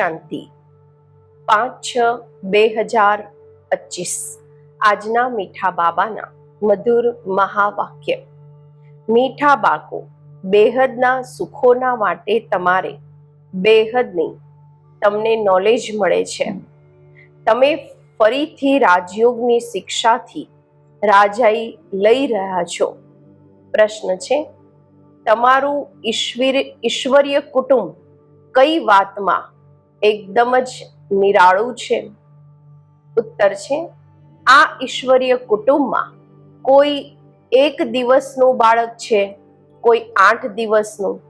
શાંતિ. પાંચ છ બે હજાર પચીસ. આજના મીઠા બાબાના મધુર મહાવાક્ય. મીઠા બાકો બેહદના સુખોના માટે તમારે બેહદની તમને નોલેજ મળે છે. તમે ફરીથી રાજયોગની શિક્ષાથી રાજાઈ લઈ રહ્યા છો. પ્રશ્ન છે, તમારું ઈશ્વર, ઈશ્વરીય કુટુંબ કઈ વાતમાં એકદમ જ નિરાળું છે, ઉત્તર છે. આ ઈશ્વરીય કુટુંબમાં કોઈ એક દિવસનું બાળક છે, કોઈ આઠ દિવસનું,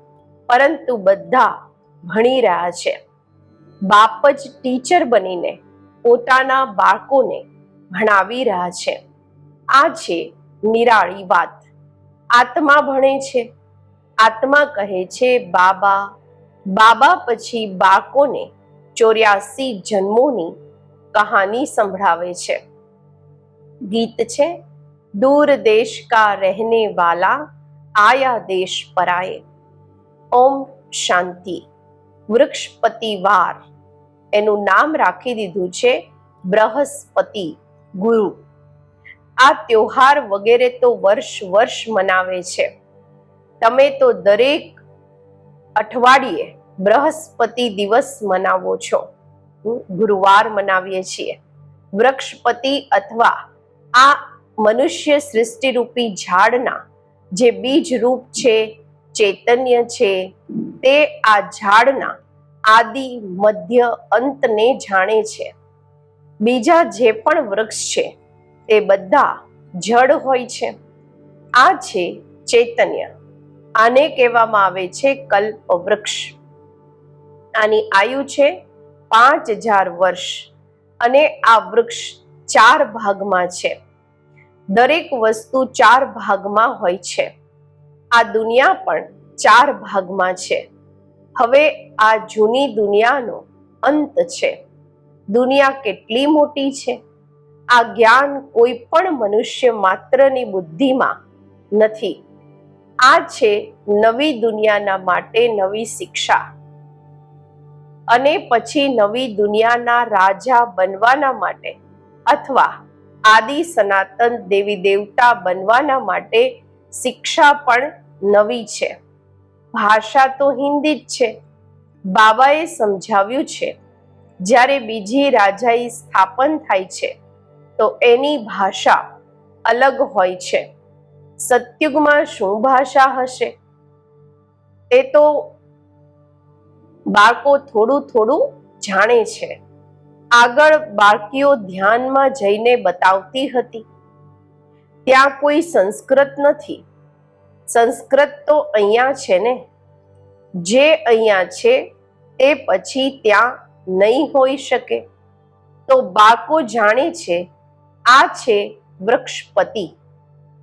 પરંતુ બધા ભણી રહ્યા છે. બાપ જ ટીચર બનીને પોતાના બાળકોને ભણાવી રહ્યા છે. આ છે નિરાળી વાત. આત્મા ભણે છે. આત્મા કહે છે, બાબા બાબા પછી બાળકોને ચોર્યાસી જન્મોની કહાની સંભળાવે છે. ગીત છે, દૂર દેશ કા રહેને વાલા, આયા દેશ પરાએ ઓમ શાંતિ. વૃક્ષપતિ વાર. એનું નામ રાખી દીધું છે બૃહસ્પતિ, ગુરુ. આ ત્યોહાર વગેરે તો વર્ષ વર્ષ મનાવે છે. તમે તો દરેક અઠવાડિયે બૃહસ્પતિ દિવસ મનાવો છો. ગુરુવાર મનાવીએ છીએ. વૃક્ષપતિ અથવા આ મનુષ્ય સૃષ્ટિરૂપી ઝાડના જે બીજ રૂપ છે, ચૈતન્ય છે, તે આ ઝાડના આદિ મધ્ય અંતને જાણે છે. બીજા જે પણ વૃક્ષ છે, તે બધા જડ હોય છે. આ છે ચૈતન્ય. આને કહેવામાં આવે છે કલ્પ વૃક્ષ આની આયુ છે પાંચ હજાર વર્ષ અને આ વૃક્ષ ચાર ભાગમાં છે. દરેક વસ્તુ ચાર ભાગમાં હોય છે. આ દુનિયા પણ ચાર ભાગમાં છે. હવે આ જૂની દુનિયાનો અંત છે. દુનિયા કેટલી મોટી છે? આ જ્ઞાન કોઈ પણ મનુષ્ય માત્રની બુદ્ધિમાં નથી. આ છે નવી દુનિયાના માટે નવી શિક્ષા. અને પછી નવી દુનિયાના રાજા બનવાના માટે અથવા આદિ સનાતન દેવી દેવતા બનવાના માટે શિક્ષા પણ નવી છે. ભાષા તો હિન્દી જ છે. બાબાએ સમજાવ્યું છે. જ્યારે બીજી રાજાઈ સ્થાપન થાય છે, તો એની ભાષા અલગ હોય છે. સતયુગમાં શું ભાષા હશે? એ તો બાળકો થોડું થોડું જાણે છે. આગળ બાળકીઓ ધ્યાનમાં જઈને બતાવતી હતી. ત્યાં કોઈ સંસ્કૃત નથી. સંસ્કૃત તો અહીંયા છે ને. જે અહીંયા છે તે પછી ત્યાં નહીં હોઈ શકે. તો બાળકો જાણે છે આ છે વૃક્ષપતિ.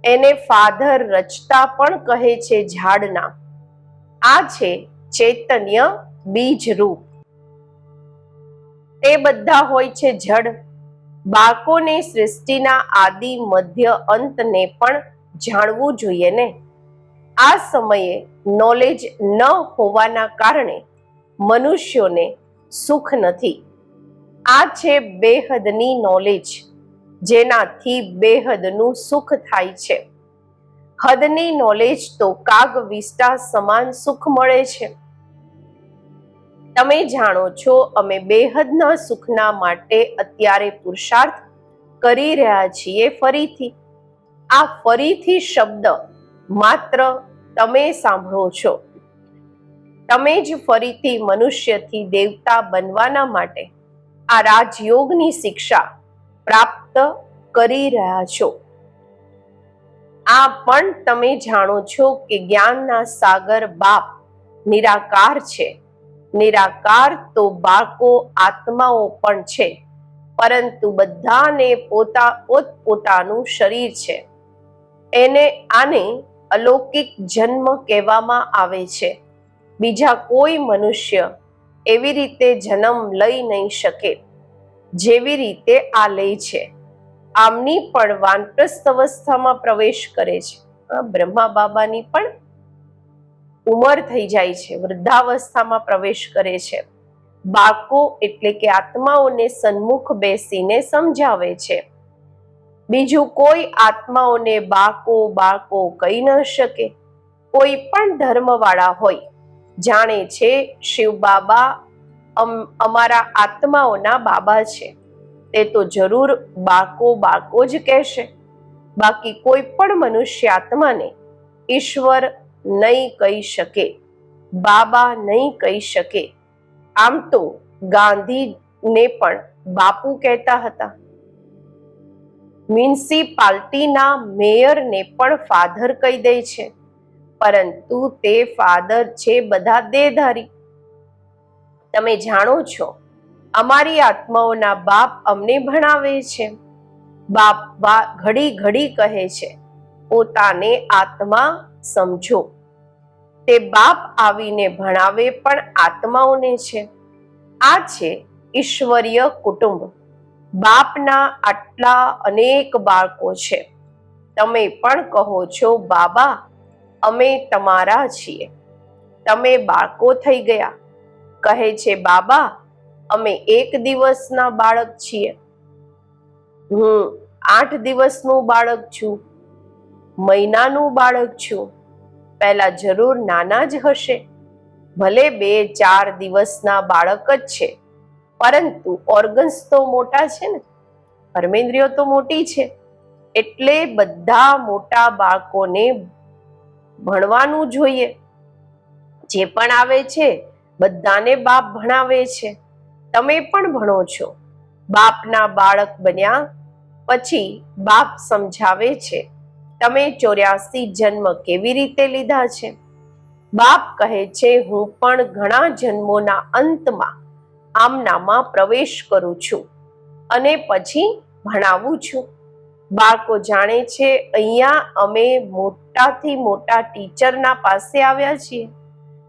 એને ફાધર રચતા પણ કહે છે ઝાડના. આ છે ચૈતન્ય બીજ રૂપ. તે બધા હોય છે જડ. બાળકોને સૃષ્ટિના આદિ મધ્ય અંતને પણ જાણવું જોઈએ ને. આ સમયે નોલેજ ન હોવાના કારણે મનુષ્યોને સુખ નથી. આ છે બેહદની નોલેજ જેનાથી બેહદનું સુખ થાય છે. હદની નોલેજ તો કાગ વિસ્ટા સમાન સુખ મળે છે. તમે જાણો છો, અમે બેહદના સુખના માટે અત્યારે પુરુષાર્થ કરી રહ્યા છીએ ફરીથી. આ ફરીથી શબ્દ માત્ર તમે સાંભળો છો. તમે જ ફરીથી મનુષ્યથી દેવતા બનવાના માટે આ રાજયોગની શિક્ષા પ્રાપ્ત કરી રહ્યા છો. આ પણ તમે જાણો છો કે જ્ઞાનના સાગર બાપ નિરાકાર છે. નિરાકાર તો બાળકો આત્માઓ પણ છે, પરંતુ બધાને પોતા પોતપોતાનું શરીર છે. એને આને અલૌકિક જન્મ કહેવામાં આવે છે. બીજા કોઈ મનુષ્ય એવી રીતે જન્મ લઈ નહીં શકે, જેવી રીતે આ લે છે. આમની પણ વાનપ્રસ્થ અવસ્થામાં પ્રવેશ કરે છે. બ્રહ્મા બાબાની પણ ઉંમર થઈ જાય છે, વૃદ્ધાવસ્થામાં પ્રવેશ કરે છે. બાળકો એટલે કે આત્માઓને સન્મુખ બેસીને સમજાવે છે. બીજું કોઈ આત્માઓને બાકો બાકો કહી ન શકે. કોઈ પણ ધર્મવાળા હોય, જાણે છે શિવ બાબા અમ- અમારા આત્માઓના બાબા છે. તે તો જરૂર બાકો બાળકો જ કહેશે. બાકી કોઈ પણ મનુષ્ય આત્માને ઈશ્વર નહીં કહી શકે. બાબા નહીં કહી શકે. આમ તો ગાંધીને પણ બાપુ કહેતા હતા. મ્યુનિસિપાલિટીના મેયરને પણ ફાધર કહી દે છે. પરંતુ તે ફાધર છે બધા દેહધારી. તમે જાણો છો, અમારી આત્માઓના બાપ અમને ભણાવે છે. બાપ ઘડી ઘડી કહે છે, પોતાને આત્મા સમજો. તે બાપ આવીને ભણાવે પણ આત્માઓને છે. આ છે ઈશ્વરીય કુટુંબ. બાપના આટલા અનેક બાળકો છે. તમે પણ કહો છો, બાબા, અમે તમારા છીએ. તમે બાળકો થઈ ગયા. કહે છે, બાબા, અમે એક દિવસના બાળક છીએ. હું આઠ દિવસનું બાળક છું. મહિનાનું બાળક છું. પહેલા જરૂર નાના જ હશે. ભલે બે, ચાર દિવસના બાળક જ છે, પરંતુ ઓર્ગન્સ તો મોટા છે ને. કર્મેન્દ્રિયો તો મોટી છે. એટલે બધા મોટા બાળકોને ભણવાનું જોઈએ. જે પણ આવે છે, બધાને બાપ ભણાવે છે. તમે પણ ભણો છો. બાપના બાળક બન્યા પછી બાપ સમજાવે છે. તમે ચોર્યાસી જન્મ કેવી રીતે લીધા છે? બાપ કહે છે, હું પણ ઘણા જન્મોના અંતમાં આમનામાં પ્રવેશ કરું છું અને પછી ભણાવું છું. બાળકો જાણે છે, અહીંયા અમે મોટાથી મોટા ટીચરના પાસે આવ્યા છીએ,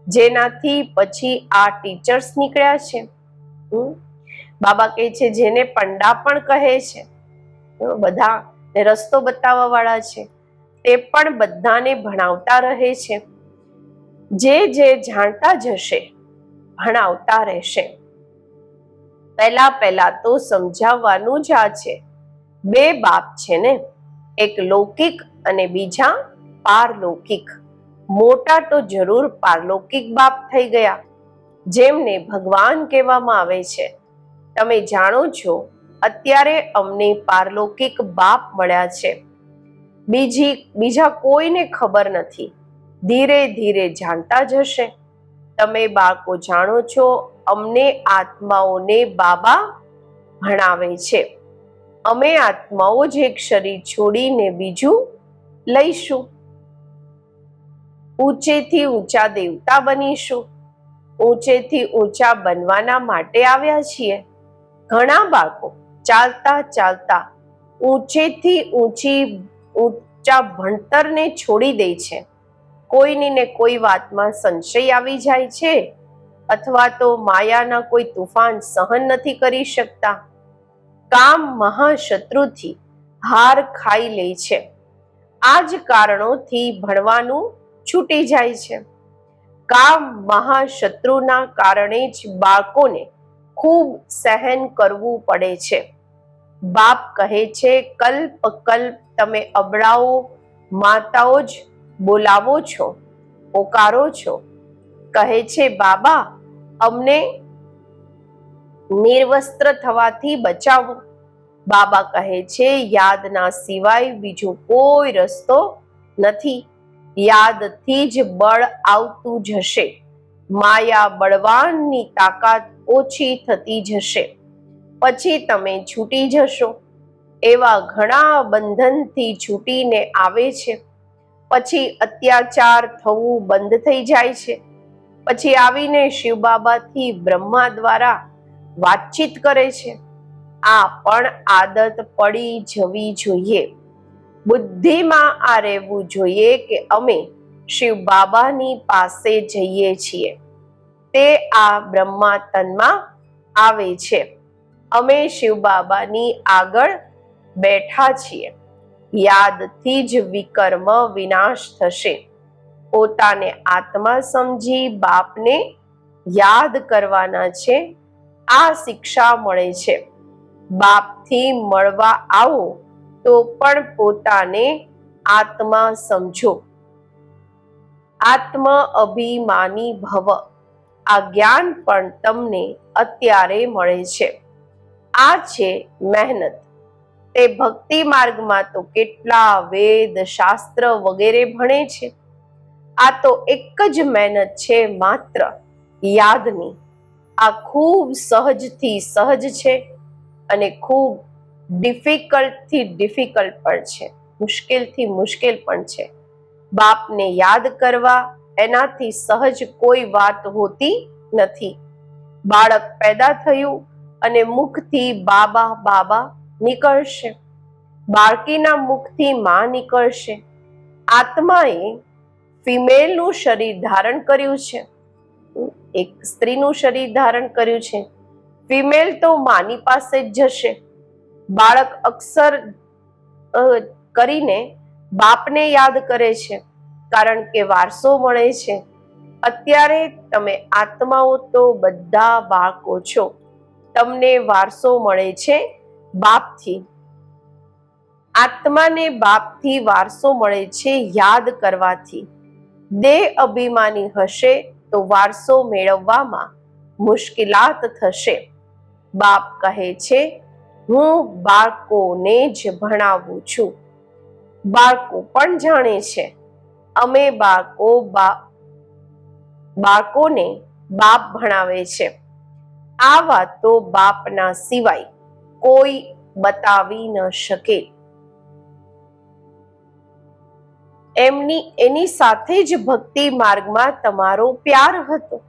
જેનાથી પછી આ ટીચર્સ નીકળ્યા છે? બાબા કહે છે, જેને પંડા પણ કહે છે. બધા રસ્તો બતાવવા વાળા છે. તે પણ બધાને ભણાવતા રહે છે. જે જે જાણતા જશે, ભણાવતા રહેશે. પહેલા પહેલા તો સમજાવવાનું જ આ છે. બે બાપ છે ને, એક લૌકિક અને બીજા પારલૌકિક. મોટા તો જરૂર પારલૌકિક બાપ થઈ ગયા, જેમને ભગવાન કહેવામાં આવે છે. તમે જાણો છો, અત્યારે અમને પારલૌકિક બાપ મળ્યા છે. બીજી, બીજા કોઈને ખબર નથી. ધીરે ધીરે જાણતા જશે. તમે બાળકો જાણો છો, અમને આત્માઓને બાબા ભણાવે છે. અમે આત્માઓ જ એક શરીર છોડીને બીજું લઈશું. ઊંચેથી ઊંચા દેવતા બનીશું. ઊંચેથી ઊંચા બનવાના માટે આવ્યા છીએ. ઘણા બાળકો ચાલતા ચાલતા ઊંચેથી ઊંચી ઊંચા ભણતરને છોડી દે છે. કોઈની ને કોઈ વાતમાં સંશય આવી જાય છે અથવા તો માયાના કોઈ તુફાન સહન નથી કરી શકતા. કામ મહાશત્રુથી હાર ખાઈ લે છે. આ જ કારણોથી ભણવાનું છૂટી જાય છે. કામ મહાશત્રુના કારણે જ બાળકોને ખૂબ સહન કરવું પડે છે. બાપ કહે છે, કલ્પ કલ્પ તમે અબડાઓ માતાઓ જ બોલાવો છો, પોકારો છો. કહે છે, બાબા, અમને નિર્વસ્ત્ર થવાથી બચાવો. બાબા કહે છે, યાદના સિવાય બીજો કોઈ રસ્તો નથી. યાદથી જ બળ આવતું જશે માયા બળવાનની તાકાત ઓછી થતી જશે પછી તમે છૂટી જશો. એવા ઘણા બંધનથી છૂટીને આવે છે. પછી અત્યાચાર થવું બંધ થઈ જાય છે. પછી આવીને શિવ બાબાથી બ્રહ્મા દ્વારા વાતચીત કરે છે. આ પણ આદત પડી જવી જોઈએ. બુદ્ધિમાં આ રહેવું જોઈએ કે અમે શિવ બાબાની પાસે જઈએ છીએ. તે આ બ્રહ્મા તનમાં આવે છે. અમે શિવ બાબાની આગળ બેઠા છીએ. યાદથી જ વિકર્મ વિનાશ થશે. પોતાને આત્મા સમજી બાપને યાદ કરવાના છે. આ શિક્ષા મળે છે. બાપથી મળવા આવો તો પણ પોતાને આત્મા સમજો. આત્મ અભિમાની ભવ. આ જ્ઞાન પણ તમને અત્યારે મળે છે. આ છે મહેનત. તે ભક્તિ માર્ગમાં તો કેટલા વેદ શાસ્ત્ર વગેરે ભણે છે. આ તો એક જ મહેનત છે માત્ર યાદની. આ ખૂબ સહજથી સહજ છે અને ખૂબ ડિફિકલ્ટથી ડિફિકલ્ટ પણ છે. મુશ્કેલથી મુશ્કેલ પણ છે. બાપને યાદ કરવા એનાથી સહજ કોઈ વાત હોતી નથી. બાળક પેદા થયું અને મુખથી બાબા બાબા નીકળશે. બાળકીના મુખથી માં નીકળશે. આત્માએ ફિમેલનું શરીર ધારણ કર્યું છે. એક સ્ત્રીનું શરીર ધારણ કર્યું છે. ફિમેલ તો માની પાસે જ જશે. બાળક અક્ષર કરીને બાપને યાદ કરે છે, કારણ કે વારસો મળે છે. અત્યારે તમે આત્માઓ તો બધા બાળકો છો. તમને વારસો મળે છે બાપથી. આત્માને બાપથી વારસો મળે છે યાદ કરવાથી. દેહ અભિમાની હશે તો વારસો મેળવવામાં મુશ્કેલાત થશે. બાપ કહે છે, હું બાળકોને જ ભણાવું છું. બાળકો પણ જાણે છે. અમે બાળકો બાળકોને બાપ ભણાવે છે. આ વાતો બાપના સિવાય કોઈ બતાવી ન શકે. એમની, એની સાથે જ ભક્તિ માર્ગમાં તમારો પ્યાર હતો.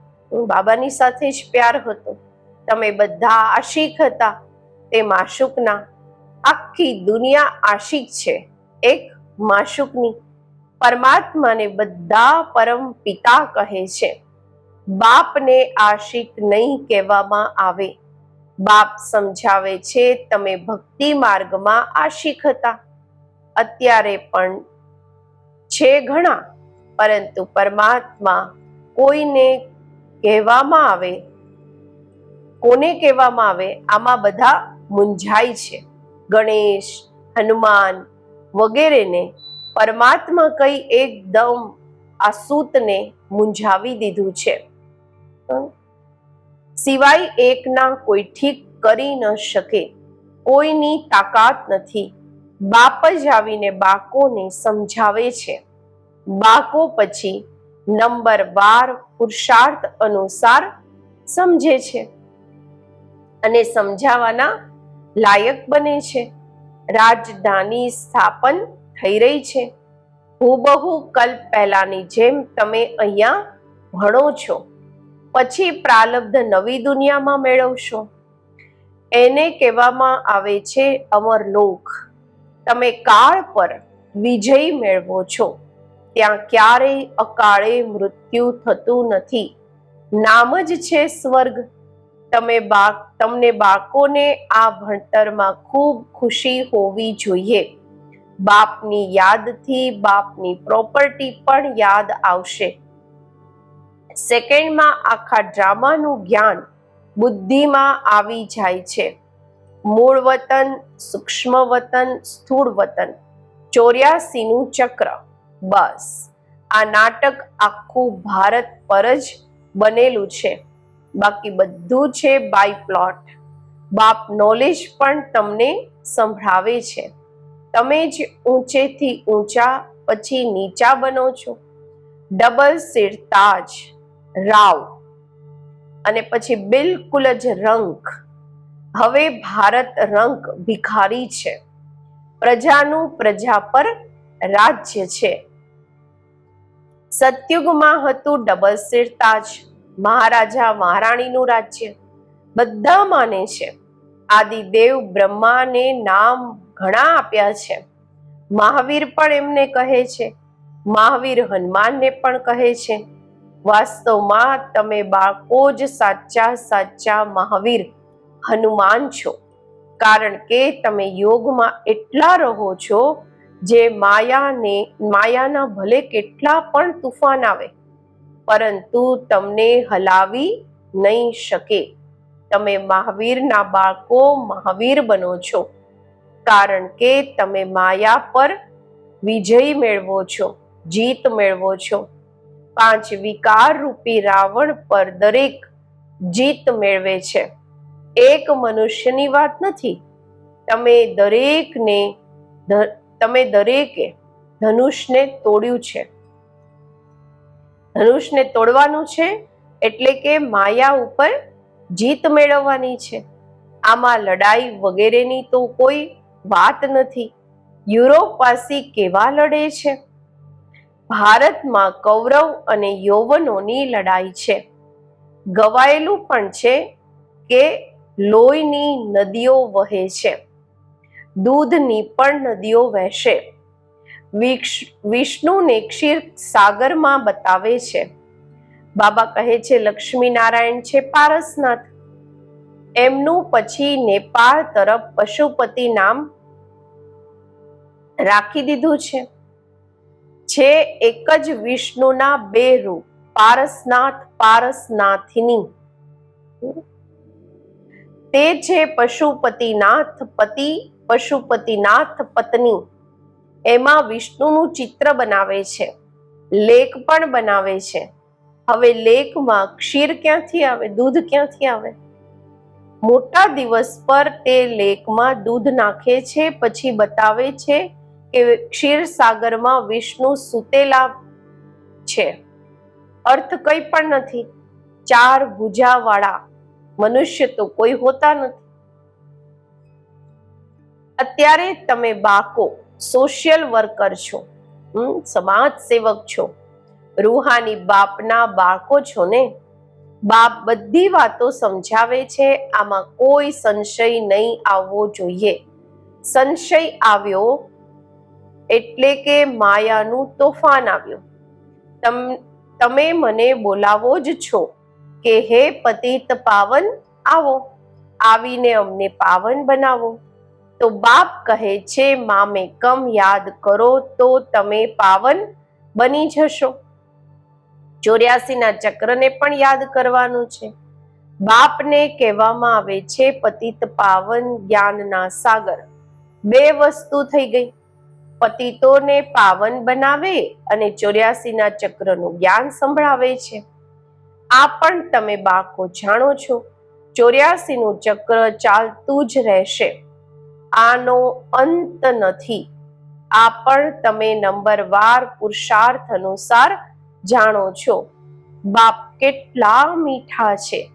બાબાની સાથે જ પ્યાર હતો. તમે બધા આશિક હતા. તે માશુકના આખી દુનિયા આશિક છે. એક માશુકની પરમાત્માને બધા પરમ પિતા કહે છે. બાપને આશિક નહીં કહેવામાં આવે. બાપ સમજાવે છે, તમે ભક્તિ માર્ગમાં આશિક હતા. અત્યારે પણ છે ઘણા, પરંતુ પરમાત્મા કોઈને કહેવામાં આવે, કોને કહેવામાં આવે, આમાં બધા મૂંઝાય છે. ગણેશ, હનુમાન વગેરેને પરમાત્મા કઈ એકદમ આ સૂતને મૂંઝાવી દીધું છે. સિવાય એકના કોઈ ઠીક કરી ન શકે. કોઈની તાકાત નથી. બાપ જ આવીને બાકોને સમજાવે છે. બાકો પછી નંબર બાર પુરુષાર્થ અનુસાર સમજે છે. અને સમજાવવાના લાયક બને છે. રાજધાની સ્થાપન થઈ રહી છે. હુબહુ કલ્પ પહેલાની જેમ તમે અહીંયા ભણો છો. પછી પ્રાલબ્ધ નવી દુનિયામાં મેળવશો. એને કહેવામાં આવે છે અમરલોક તમે કાળ પર વિજય મેળવો છો. ત્યાં ક્યારેય અકાળે મૃત્યુ થતું નથી. નામ જ છે સ્વર્ગ. તમે બાક, તમને બાળકોને આ ભણતરમાં ખૂબ ખુશી હોવી જોઈએ. બાપની યાદથી બાપની પ્રોપર્ટી પણ યાદ આવશે. સેકન્ડમાં આખા ડ્રામાનું જ્ઞાન બુદ્ધિમાં આવી જાય છે. મૂળ વતન સૂક્ષ્મ વતન સ્થૂળ વતન ચોર્યાસીનું ચક્ર, બસ. આ નાટક આખું ભારત પર જ બનેલું છે. બાકી બધું છે બાય પ્લોટ. બાપ નોલેજ પણ તમને સંભળાવે છે. તમે જ ઊંચેથી ઊંચા, પછી નીચા બનો છો. ડબલ સિર તાજ. રાવ. અને પછી બિલકુલ જ રંક. હવે ભારત રંક ભિખારી છે. પ્રજાનું પ્રજા પર રાજ્ય છે. સત્યુગમાં હતું ડબલ સિરતાજ મહારાજા મહારાણીનું રાજ્ય. બધા માને છે. આદિદેવ બ્રહ્માને નામ ઘણા આપ્યા છે. મહાવીર પણ એમને કહે છે. મહાવીર હનુમાનને પણ કહે છે. વાસ્તવમાં તમે બાળકો જ સાચા સાચા મહાવીર, હનુમાન છો. કારણ કે તમે યોગમાં એટલા રહો છો જે માયાને, માયાના ભલે કેટલા પણ તુફાન આવે, પરંતુ તમને હલાવી નહીં શકે. તમે મહાવીરના બાળકો મહાવીર બનો છો. કારણ કે તમે માયા પર વિજય મેળવો છો, જીત મેળવો છો. પાંચ વિકાર રૂપી રાવણ પર દરેક જીત મેળવે છે. એક મનુષ્યની વાત નથી. તમે દરેકને તમે દરેકે ધનુષને તોડ્યું છે. ધનુષને તોડવાનું છે એટલે કે માયા ઉપર જીત મેળવવાની છે. આમાં લડાઈ વગેરેની તો કોઈ વાત નથી. યુરોપ પાસે કેવા લડે છે? ભારતમાં કૌરવ અને યૌવનોની લડાઈ છે. ગવાયેલું પણ છે કે લોહીની નદીઓ વહે છે. દૂધની પણ નદીઓ વહેશે. વિષ્ણુને ક્ષીર સાગરમાં બતાવે છે. બાબા કહે છે, લક્ષ્મીનારાયણ છે પારસનાથ. એમનું પછી નેપાળ તરફ પશુપતિ નામ રાખી દીધું છે. છે એક જ વિષ્ણુના બે રૂપ, પારસનાથ, પારસનાથિની. તે છે પશુપતિનાથ, પતિ, પશુપતિનાથ, પત્ની. એમાં વિષ્ણુનું ચિત્ર બનાવે છે લેખ પણ બનાવે છે. હવે લેખમાં ક્ષીર ક્યાંથી આવે? દૂધ ક્યાંથી આવે? મોટા દિવસ પર તે લેખમાં દૂધ નાખે છે, પછી બતાવે છે કે ક્ષીરસાગરમાં વિષ્ણુ સુતેલા છે. અર્થ કંઈ પણ નથી. ચાર ભુજાવાળા મનુષ્ય તો કોઈ હોતા નથી. અત્યારે તમે બાકો સોશિયલ વર્કર છો. સમાજ સેવક છો. રૂહાની બાપના બાળકો છો ને? બાપ બધી વાતો સમજાવે છે, આમાં કોઈ સંશય નહીં આવવો જોઈએ. સંશય આવ્યો એટલે કે માયાનું તોફાન આવ્યું. તમ, તમે મને બોલાવો જ છો કે હે પતિત પાવન, આવો. આવીને અમને પાવન બનાવો. તો બાપ કહે છે, મામે કમ યાદ કરો તો તમે પાવન બની જશો. ચોર્યાસીના ચક્રને પણ યાદ કરવાનું છે. બાપને કહેવામાં આવે છે, પતિત પાવન જ્ઞાનના સાગર. બે વસ્તુ થઈ ગઈ. પતિતોને પાવન બનાવે અને ચોર્યાસીના ચક્રનું જ્ઞાન સંભળાવે છે. આ પણ તમે બાકો જાણો છો. ચોર્યાસીનું ચક્ર ચાલતું જ રહેશે. આનો અંત નથી. આ પણ તમે નંબરવાર પુરુષાર્થ અનુસાર જાણો છો. બાપ કેટલા મીઠા છે.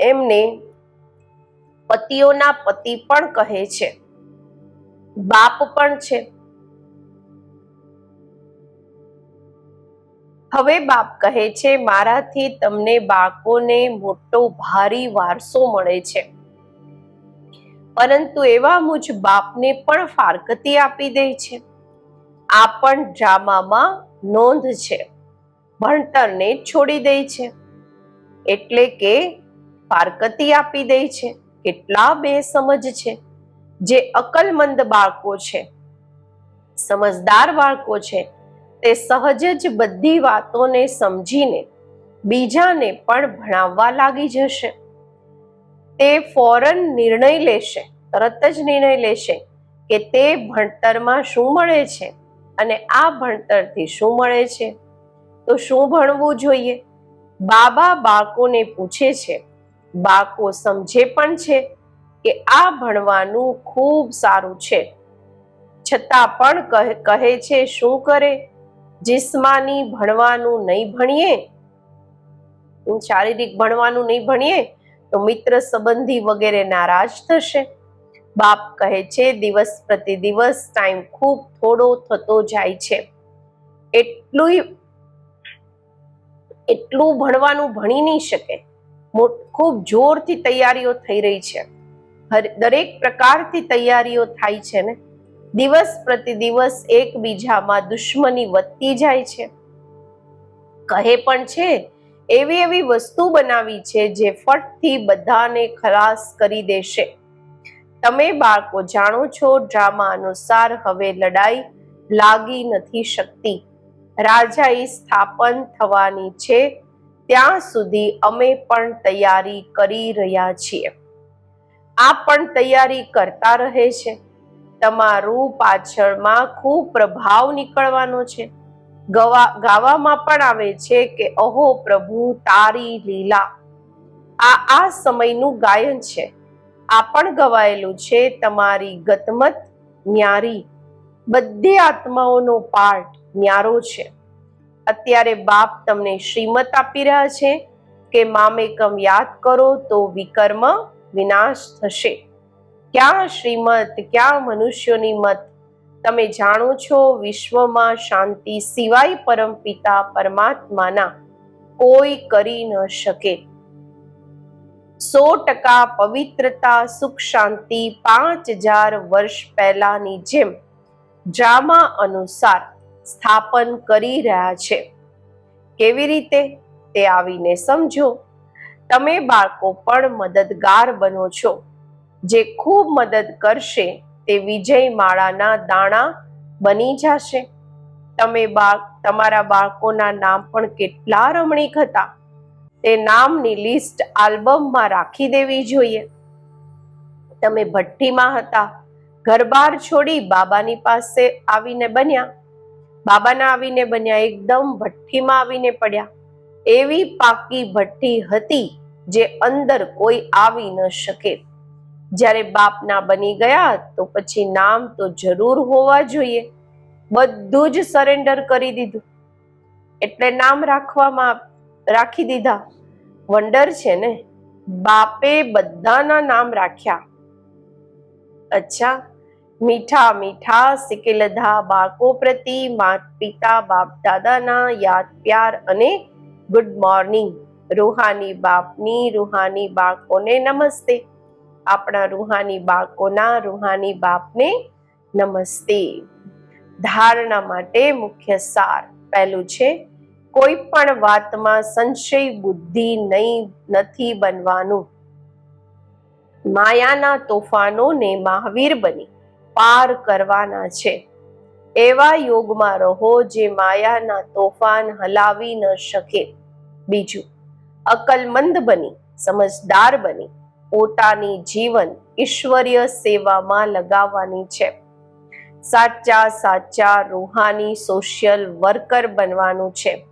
એમને પતિઓના પતિ પણ કહે છે. બાપ પણ છે. હવે બાપ કહે છે, મારાથી તમને બાળકોને મોટો ભારી વારસો મળે છે. પરંતુ એવા મુજ બાપને પણ ફારકતી આપી દે છે. આ પણ ડ્રામામાં નોંધ છે. ભણતરને છોડી દે છે. એટલે કે ફારકતી આપી દે છે. કેટલા બેસમજ છે. જે અકલમંદ બાળકો છે. સમજદાર બાળકો છે. તે સહજ જ બધી વાતોને સમજીને બીજાને પણ ભણાવવા લાગી જશે. તે ફોરન નિર્ણય લેશે, તરત જ નિર્ણય લેશે કે તે ભણતરમાં શું મળે છે અને આ ભણતરથી શું મળે છે. તો શું ભણવું જોઈએ? બાબા બાળકોને પૂછે છે, બાળકો સમજે પણ છે કે આ ભણવાનું ખૂબ સારું છે. છતાં પણ કહે- છે શું કરે? જિસ્માની ભણવાનું નહીં ભણીએ શારીરિક ભણવાનું નહીં ભણીએ, તો મિત્ર સંબંધી વગેરે નારાજ થશે. બાપ કહે છે, દિવસ પ્રતિ દિવસ ટાઈમ ખૂબ થોડો થતો જાય છે. એટલું એટલું ભણવાનું ભણી નહીં શકે. ખૂબ જોરથી તૈયારીઓ થઈ રહી છે. દરેક પ્રકારથી તૈયારીઓ થાય છે ને દિવસ પ્રતિ દિવસ એકબીજામાં દુશ્મની વધતી જાય છે. કહે પણ છે, એવી એવી વસ્તુ બનાવી છે જે ફટથી બધાને ખલાસ કરી દેશે. તમે બાળકો જાણો છો, ડ્રામા અનુસાર હવે લડાઈ લાગી નથી શકતી. રાજાઈ સ્થાપન થવાની છે, ત્યાં સુધી અમે પણ તૈયારી કરી રહ્યા છીએ. આ પણ તૈયારી કરતા રહે છે. તમારું પાછળમાં ખૂબ પ્રભાવ નીકળવાનો છે. ગવા, ગાવામાં પણ આવે છે કે અહો પ્રભુ, તારી લીલા. આ આ સમયનું ગાયન છે. આ પણ ગવાયેલું છે તમારી ગતમત ન્યારી. બધી આત્માઓનો પાઠ ન્યારો છે. અત્યારે બાપ તમને શ્રીમત આપી રહ્યા છે કે મામેકમ યાદ કરો તો વિકર્મ વિનાશ થશે. ક્યાં શ્રીમત ક્યાં મનુષ્યોની મત? તમે જાણો છો વિશ્વમાં શાંતિ સિવાય પરમપિતા પરમાત્માના કોઈ કરી ન શકે. સો ટકા પવિત્રતા, સુખ, શાંતિ પાંચ હજાર વર્ષ પહેલાની જેમ ડ્રામા અનુસાર સ્થાપન કરી રહ્યા છે. કેવી રીતે? તે આવીને સમજો. તમે બાળકો પણ મદદગાર બનો છો. જે ખૂબ મદદ કરશે તે વિજય માળાના દાણા બની જશે. તમે બાળ, તમારા બાળકોના નામ પણ કેટલા રમણીક હતા. તે નામની લિસ્ટ આલ્બમમાં રાખી દેવી જોઈએ. તમે ભઠ્ઠીમાં હતા. ઘરબાર છોડી બાબાની પાસે આવીને બન્યા. બાબાના આવીને બન્યા, એકદમ ભઠ્ઠીમાં આવીને પડ્યા. એવી પાકી ભઠ્ઠી હતી જે અંદર કોઈ આવી ન શકે. જ્યારે બાપના બની ગયા તો પછી નામ તો જરૂર હોવા જોઈએ. બધું જ સરેન્ડર કરી દીધું. એટલે નામ રાખવામાં રાખી દીધા. વંડર છે ને, બાપે બધાના નામ રાખ્યા. અચ્છા, મીઠા મીઠા સિકેલધા બાળકો પ્રતિ માત પિતા બાપ દાદાના યાદ, પ્યાર અને ગુડ મોર્નિંગ રૂહાની બાપની, રૂહાની બાળકોને નમસ્તે. આપણા રૂહાની બાળકોના રૂહાની બાપને નમસ્તે. ધારણા માટે મુખ્ય સાર પહેલું છે કોઈ પણ વાતમાં સંશય બુદ્ધિ નહીં, નથી બનવાનું. માયાના તોફાનોને મહાવીર બની, પાર કરવાના છે. એવા યોગમાં રહો જે માયાના તોફાન હલાવી ન શકે. બીજું, અકલમંદ બની, સમજદાર બની પોતાની જીવન ઈશ્વરીય સેવામાં લગાવવાની છે. સાચા સાચા રૂહાની સોશિયલ વર્કર બનવાનું છે.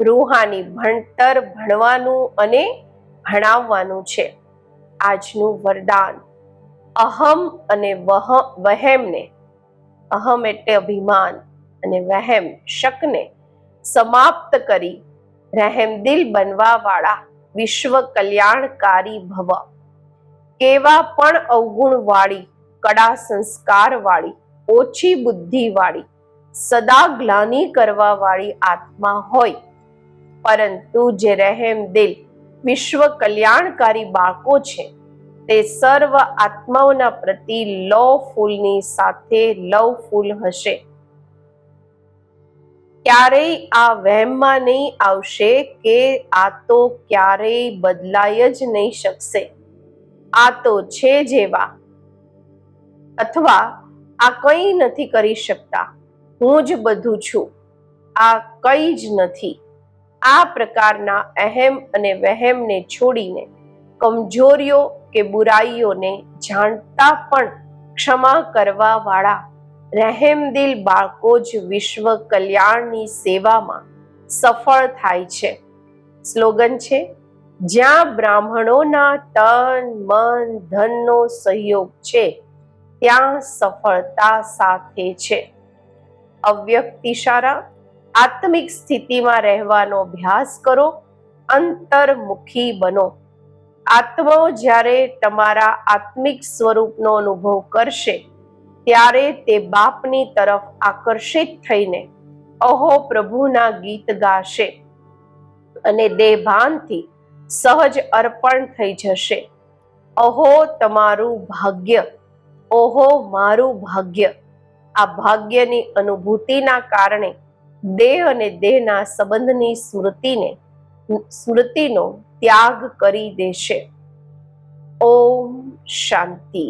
રૂહાની ભણતર ભણવાનું અને ભણાવવાનું છે. આજનું વરદાન. અહમ અને વહ, વહેમને. અહમ એટલે અભિમાન અને વહેમ, શકને સમાપ્ત કરી રહેમદિલ બનવા વાળા વિશ્વ કલ્યાણકારી ભવ. કેવા પણ અવગુણ વાળી કડા સંસ્કાર વાળી ઓછી બુદ્ધિ વાળી સદા ગ્લાની કરવા વાળી આત્મા હોય. પરંતુ જે રહેમ દિલ વિશ્વ કલ્યાણકારી બાળકો છે, તે સર્વ આત્માઓના પ્રતિ લવફુલની સાથે લવ ફૂલ હશે. ક્યારેય આ વહેમમાં નહીં આવશે કે આ તો ક્યારેય બદલાય જ નહીં શકશે. આ તો છે જેવા. અથવા આ કંઈ નથી કરી શકતા. હું જ બધું છું. આ કંઈ જ નથી. આ પ્રકારના અહેમ અને વહેમને છોડીને કમજોરીઓ કે બુરાઈઓને જાણતા પણ ક્ષમા કરવા વાળા રહેમદિલ બાળકો જ વિશ્વ કલ્યાણની સેવામાં સફળ થાય છે. સ્લોગન છે, જ્યાં બ્રાહ્મણોના તન, મન, ધનનો સહયોગ છે, ત્યાં સફળતા સાથે છે. અવ્યક્ત ઇશારા આત્મિક સ્થિતિમાં રહેવાનો અભ્યાસ કરો, અંતર્મુખી બનો. આત્માઓ જ્યારે તમારા આત્મિક સ્વરૂપનો અનુભવ કરશે ત્યારે તે બાપની તરફ આકર્ષિત થઈને, અહો પ્રભુના ગીત ગાશે અને દેહભાનથી સહજ અર્પણ થઈ જશે. અહો તમારું ભાગ્ય, ઓહો મારું ભાગ્ય. આ ભાગ્યની અનુભૂતિના કારણે દેહ અને દેહના સંબંધની સ્મૃતિને, સ્મૃતિનો ત્યાગ કરી દેશે. ઓમ શાંતિ.